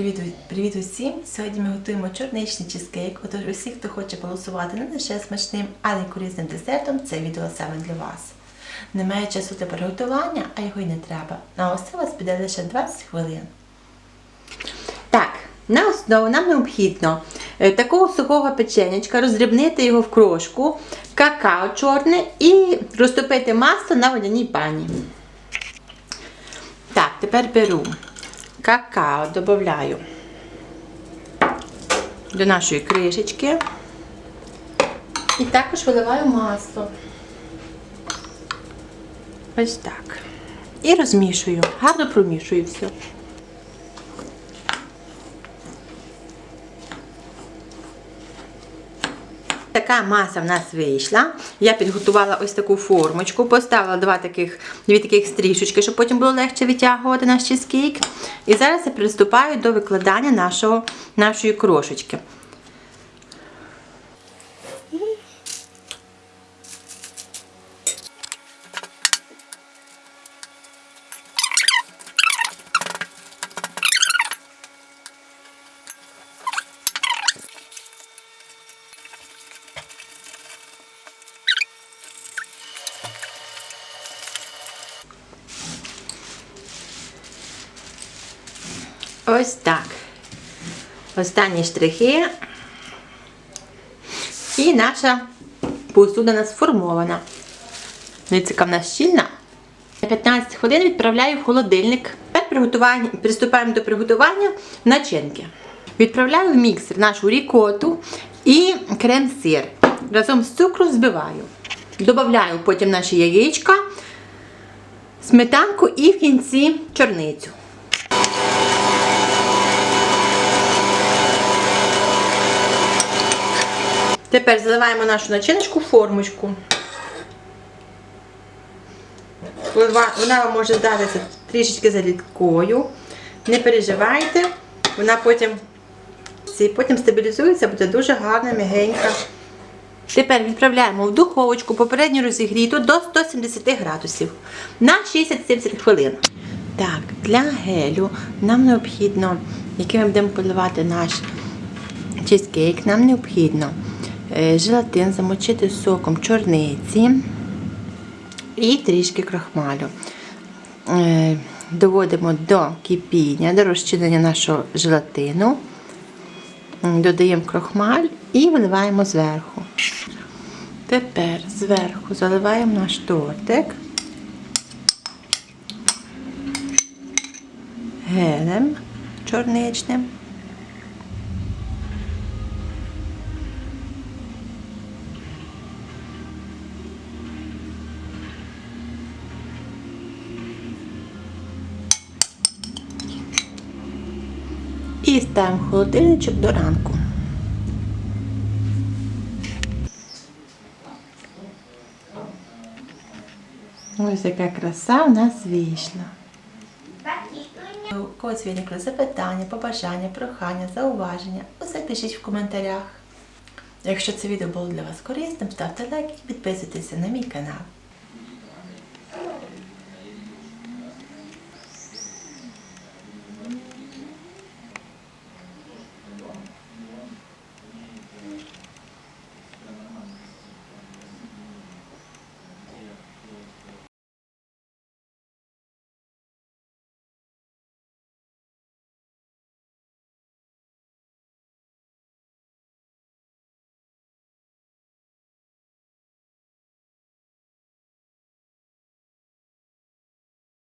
Привіт, привіт усім! Сьогодні ми готуємо чорничний чизкейк. Отож, усі, хто хоче голосувати не лише смачним, але й корисним десертом, це відео саме для вас. Немає часу для приготування, а його й не треба. На усе у вас піде лише 20 хвилин. Так, на основу нам необхідно е, такого сухого печенячка, роздрібнити його в крошку, какао чорне і розтопити масло на водяній пані. Так, тепер беру какао, додаю до нашої кришечки і також виливаю масло. Ось так. І розмішую, гарно промішую все. Така маса в нас вийшла. Я підготувала ось таку формочку, поставила два таких, дві таких стрішечки, щоб потім було легше витягувати наш чизкейк. І зараз я приступаю до викладання нашого, нашої крошечки. Ось так. Останні штрихи. І наша посуда нас сформована. Дивіться, в нас щільна. На 15 хвилин відправляю в холодильник. Тепер приступаємо до приготування начинки. Відправляю в міксер нашу рікоту і крем-сир. Разом з цукром збиваю. Добавляю потім наші яєчка, сметанку і в кінці чорницю. Тепер заливаємо нашу начиночку в формочку. Вона вам може здатися трішечки заліткою. Не переживайте, вона потім, потім стабілізується, буде дуже гарна, м'ягенька. Тепер відправляємо в духовочку попередньо розігріту до 170 градусів на 60-70 хвилин. Так, для гелю нам необхідно, яким ми будемо поливати наш чизкейк, нам необхідно желатин замочити соком чорниці і трішки крахмалю. Е, Доводимо до кипіння, до розчинення нашого желатину, додаємо крахмаль і виливаємо зверху. Тепер зверху заливаємо наш тортик гелем чорничним. І ставимо холодильничок до ранку. Ось яка краса в нас вийшла. У когось виникли запитання, побажання, прохання, зауваження. Усе пишіть в коментарях. Якщо це відео було для вас корисним, ставте лайк і підписуйтеся на мій канал.